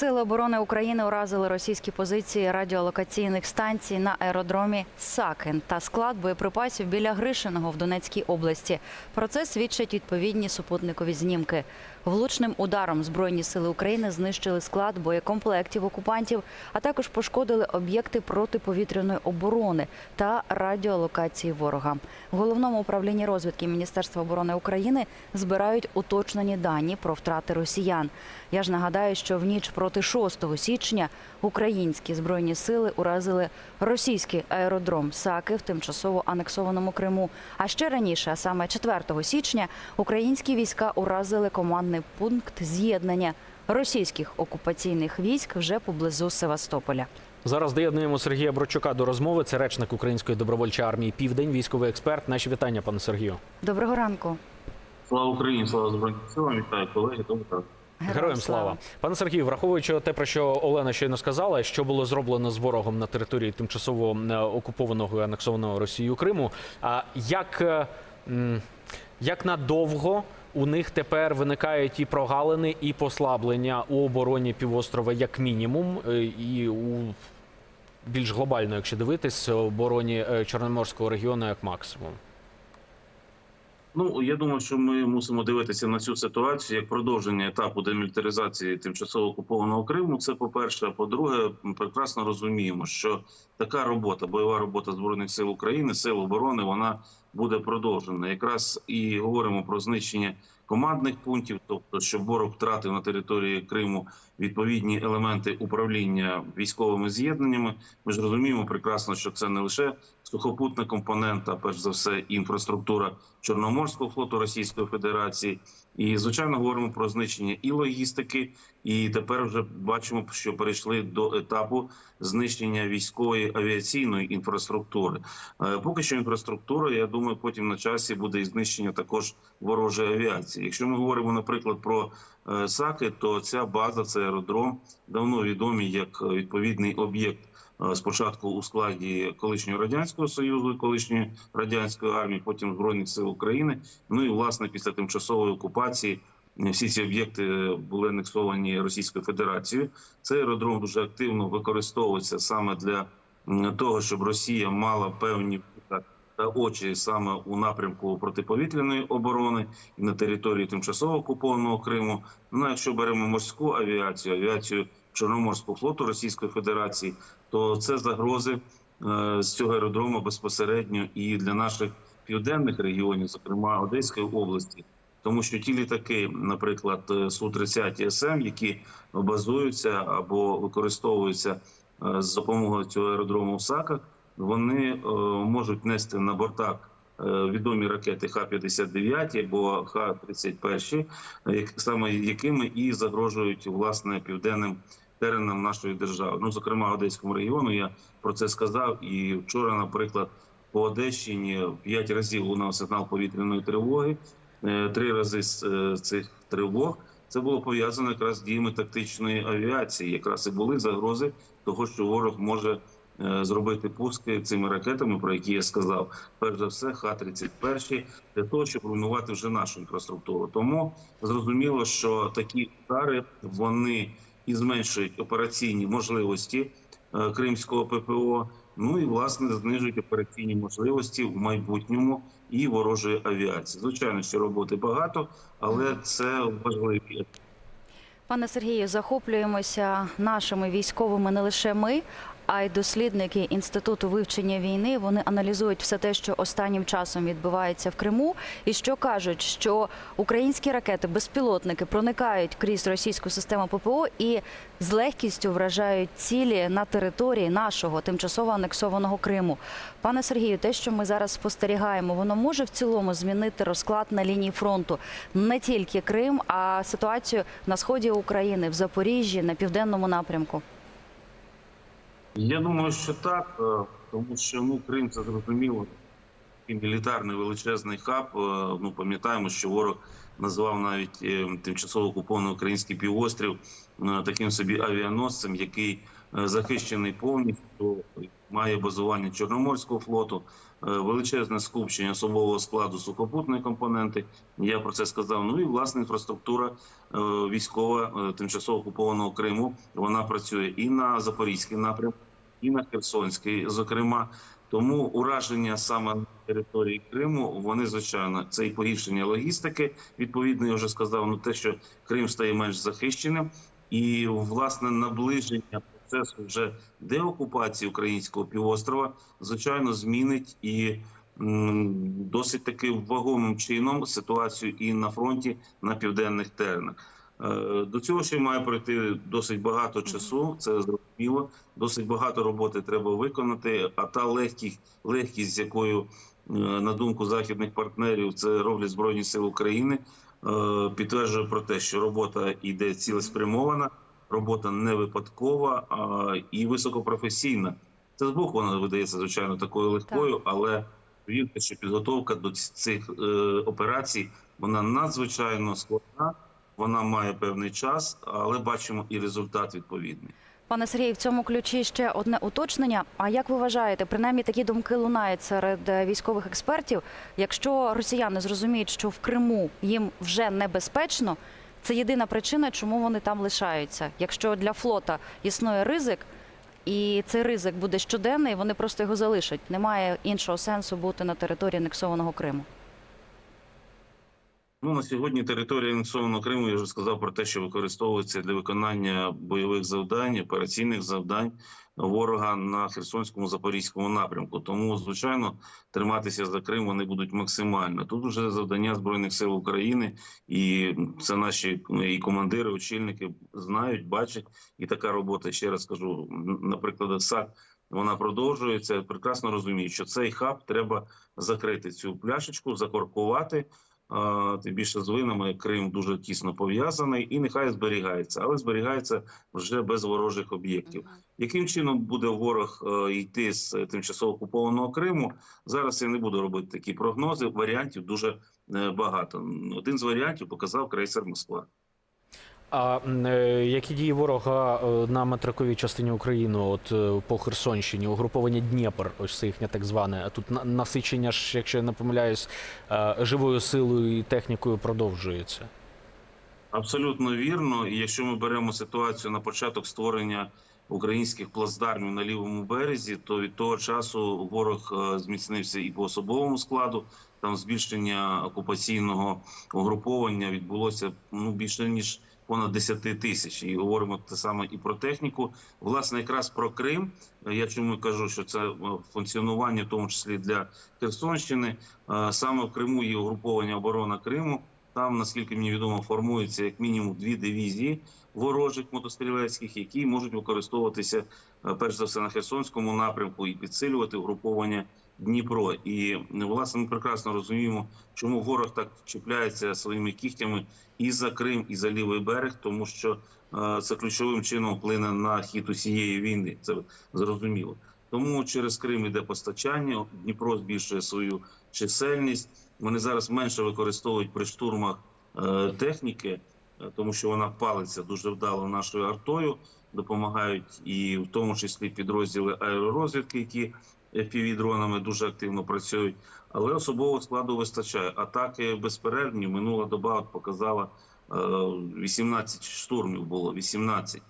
Сили оборони України уразили російські позиції радіолокаційних станцій на аеродромі Сакин та склад боєприпасів біля Гришиного в Донецькій області. Про це свідчать відповідні супутникові знімки. Влучним ударом Збройні сили України знищили склад боєкомплектів окупантів, а також пошкодили об'єкти протиповітряної оборони та радіолокації ворога. В головному управлінні розвідки Міністерства оборони України збирають уточнені дані про втрати росіян. Я ж нагадаю, що в ніч проти 6 січня українські збройні сили уразили російський аеродром Саки в тимчасово анексованому Криму. А ще раніше, а саме 4 січня, українські війська уразили командний пункт з'єднання російських окупаційних військ вже поблизу Севастополя. Зараз доєднуємо Сергія Брочука до розмови. Це речник Української добровольчої армії Південь, військовий експерт. Наші вітання, пане Сергію. Доброго ранку. Слава Україні, слава Збройним силам, вітаю колеги. Доброго ранку. Героям слава, пане Сергію. Враховуючи те, про що Олена щойно сказала, що було зроблено з ворогом на території тимчасово е, окупованого і анексованого Росією Криму. А як, е, як надовго у них тепер виникають і прогалини, і послаблення у обороні півострова, як мінімум, е, і у більш глобально, якщо дивитись, обороні Чорноморського регіону як максимум. Ну я думаю, що ми мусимо дивитися на цю ситуацію як продовження етапу демілітаризації тимчасово окупованого Криму. Це по перше. А по-друге, ми прекрасно розуміємо, що така робота, бойова робота збройних сил України, сил оборони, вона буде продовжена. Якраз і говоримо про знищення командних пунктів, тобто щоб ворог втратив на території Криму відповідні елементи управління військовими з'єднаннями. Ми ж розуміємо прекрасно, що це не лише сухопутна компонента, перш за все, інфраструктура Чорноморського флоту Російської Федерації. І звичайно говоримо про знищення і логістики, і тепер вже бачимо, що перейшли до етапу знищення військової авіаційної інфраструктури. Е, Поки що інфраструктура, я думаю, потім на часі буде і знищення також ворожої авіації. Якщо ми говоримо, наприклад, про е, САКи, то ця база, це аеродром, давно відомий як е, відповідний об'єкт. е, Спочатку у складі колишнього радянського союзу, колишньої радянської армії, потім збройних сил України. Ну і власне після тимчасової окупації всі ці об'єкти були анексовані Російською Федерацією. Цей аеродром дуже активно використовується саме для того, щоб Росія мала певні очі саме у напрямку протиповітряної оборони і на території тимчасово окупованого Криму. Ну, якщо беремо морську авіацію, авіацію Чорноморського флоту Російської Федерації, то це загрози е, з цього аеродрому безпосередньо і для наших південних регіонів, зокрема Одеської області. Тому що ті літаки, наприклад, су 30 СМ, які базуються або використовуються е, з допомогою цього аеродрому в САКах, вони е, можуть нести на бортах е, відомі ракети Х-59 або Х-31, як- саме якими і загрожують власне південним теренам нашої держави. Ну, зокрема, Одеському регіону я про це сказав. І вчора, наприклад, по Одещині п'ять разів лунав сигнал повітряної тривоги. Е, Три рази з цих тривог це було пов'язано якраз з діями тактичної авіації. Якраз і були загрози того, що ворог може зробити пуски цими ракетами, про які я сказав. Перш за все, Х-31, для того, щоб руйнувати вже нашу інфраструктуру. Тому зрозуміло, що такі удари вони і зменшують операційні можливості е, кримського ППО. Ну і власне знижують операційні можливості в майбутньому і ворожої авіації. Звичайно, що роботи багато, але це важливі Пане Сергію, захоплюємося нашими військовими не лише ми, а й дослідники інституту вивчення війни. Вони аналізують все те, що останнім часом відбувається в Криму, і що кажуть, що українські ракети, безпілотники проникають крізь російську систему ППО і з легкістю вражають цілі на території нашого тимчасово анексованого Криму. Пане Сергію, те, що ми зараз спостерігаємо, воно може в цілому змінити розклад на лінії фронту не тільки Крим, а ситуацію на сході України, в Запоріжжі, на південному напрямку. Я думаю, що так, е, тому що ну Крим це зрозуміло. І Мілітарний величезний хаб. Е, Ну пам'ятаємо, що ворог назвав навіть е, тимчасово окупований український півострів таким собі авіаносцем, який захищений повністю має базування Чорноморського флоту, е, величезне скупчення особового складу сухопутної компоненти. Я про це сказав. Ну і власне інфраструктура е, військова е, тимчасово окупованого Криму. Вона працює і на Запорізький напрям, і на Херсонський, зокрема. Тому ураження саме на території Криму вони звичайно це і погіршення логістики. Відповідно, я вже сказав, ну те, що Крим стає менш захищеним, і власне наближення процесу вже деокупації українського півострова, звичайно, змінить і досить таки вагомим чином ситуацію і на фронті на південних теренах. Е, До цього ще має пройти досить багато часу. Це зрозуміло. Досить багато роботи треба виконати. А та легкість, легкість, з якою е, на думку західних партнерів це роблять збройні сили України, е, підтверджує про те, що робота йде цілеспрямована, робота не випадкова а і високопрофесійна. Це з боку вона видається звичайно такою легкою, але вірте, що підготовка до цих е, операцій вона надзвичайно складна. Вона має певний час, але бачимо і результат відповідний. Пане Сергію, в цьому ключі ще одне уточнення. А як ви вважаєте, принаймні такі думки лунають серед е, військових експертів? Якщо росіяни зрозуміють, що в Криму їм вже небезпечно, це єдина причина, чому вони там лишаються. Якщо для флота існує ризик, і цей ризик буде щоденний, вони просто його залишать. Немає іншого сенсу бути на території анексованого Криму. Ну на сьогодні територія анексованого Криму я вже сказав про те, що використовується для виконання бойових завдань, операційних завдань ворога на Херсонському запорізькому напрямку. Тому, звичайно, триматися за Крим вони будуть максимально. Тут вже завдання збройних сил України, і це наші і командири, очільники знають, бачать. І така робота ще раз кажу, наприклад, САК. Вона продовжується. Прекрасно розуміють, що цей хаб треба закрити цю пляшечку, закоркувати. Тим більше з винами Крим дуже тісно пов'язаний і нехай зберігається, але зберігається вже без ворожих об'єктів. Яким чином буде ворог е, йти з тимчасово окупованого Криму? Зараз я не буду робити такі прогнози. Варіантів дуже е, багато. Один з варіантів показав крейсер Москва. А е, які дії ворога е, на материковій частині України, от е, по Херсонщині, угруповання Дніпр, ось це їхнє так зване. А тут на- насичення ж, якщо я не помиляюсь, живою силою і технікою продовжується. Абсолютно вірно. І якщо ми беремо ситуацію на початок створення українських плацдармів на лівому березі, то від того часу ворог зміцнився і по особовому складу. Там збільшення окупаційного угруповання відбулося ну більше ніж понад 10 тисяч. І говоримо те саме і про техніку. Власне, якраз про Крим. Я чому кажу, що це е, функціонування, в тому числі для Херсонщини. Е, Саме в Криму є угруповання оборона Криму. Там, наскільки мені відомо, формується як мінімум дві дивізії ворожих мотострілецьких, які можуть використовуватися е, перш за все на Херсонському напрямку і підсилювати угруповання Дніпро. І власне ми прекрасно розуміємо, чому ворог так чіпляється своїми кігтями і за Крим, і за лівий берег, тому що е, це ключовим чином вплине на хід усієї війни. Це зрозуміло. Тому через Крим іде постачання. Дніпро збільшує свою чисельність. Вони зараз менше використовують при штурмах е, техніки, е, тому що вона палиться дуже вдало нашою артою. Допомагають і в тому числі підрозділи аеророзвідки, які FPV-дронами дуже активно працюють. Але особового складу вистачає. Атаки безперервні. Минула доба от показала е, 18 штурмів було 18.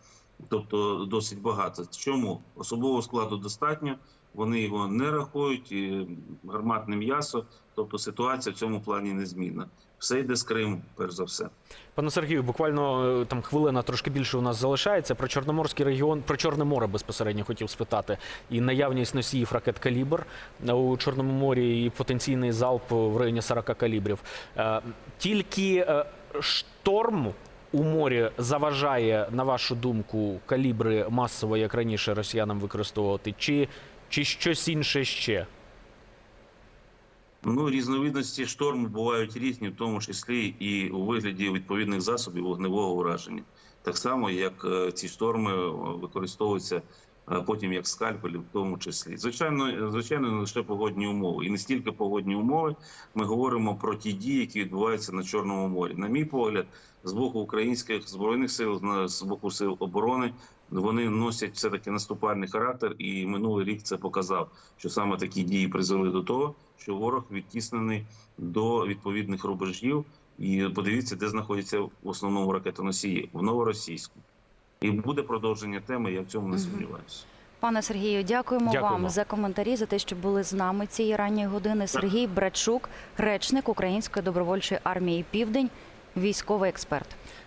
Тобто досить багато. Чому особового складу достатньо? Вони його не рахують, і гарматне м'ясо. Тобто ситуація в цьому плані незмінна. Все йде з Криму, перш за все. Пане Сергію, буквально е, там хвилина трошки більше у нас залишається. Про Чорноморський регіон, про Чорне море безпосередньо хотів спитати. І наявність носіїв ракет калібр у Чорному морі, і потенційний залп в районі 40 калібрів. Е, Тільки е, шторм у морі заважає, на вашу думку, калібри масово, як раніше росіянам використовувати, чи, чи щось інше ще? Ну, різновидності шторму бувають різні, в тому числі і у вигляді відповідних засобів вогневого ураження. Так само, як е, ці шторми е, використовуються е, потім як скальпелі, в тому числі. Звичайно, звичайно, не лише погодні умови, і не стільки погодні умови. Ми говоримо про ті дії, які відбуваються на Чорному морі. На мій погляд, з боку українських збройних сил, з боку сил оборони, вони носять все таки наступальний характер. І минулий рік це показав, що саме такі дії призвели до того, що ворог відтіснений до відповідних рубежів. І подивіться, де знаходяться в основному ракетоносії в новоросійську. І буде продовження теми. Я в цьому не сумніваюся. Пане Сергію, дякуємо, Дякуємо. вам за коментарі, за те, що були з нами цієї ранньої години. Сергій Братчук, речник Української добровольчої армії Південь, військовий експерт.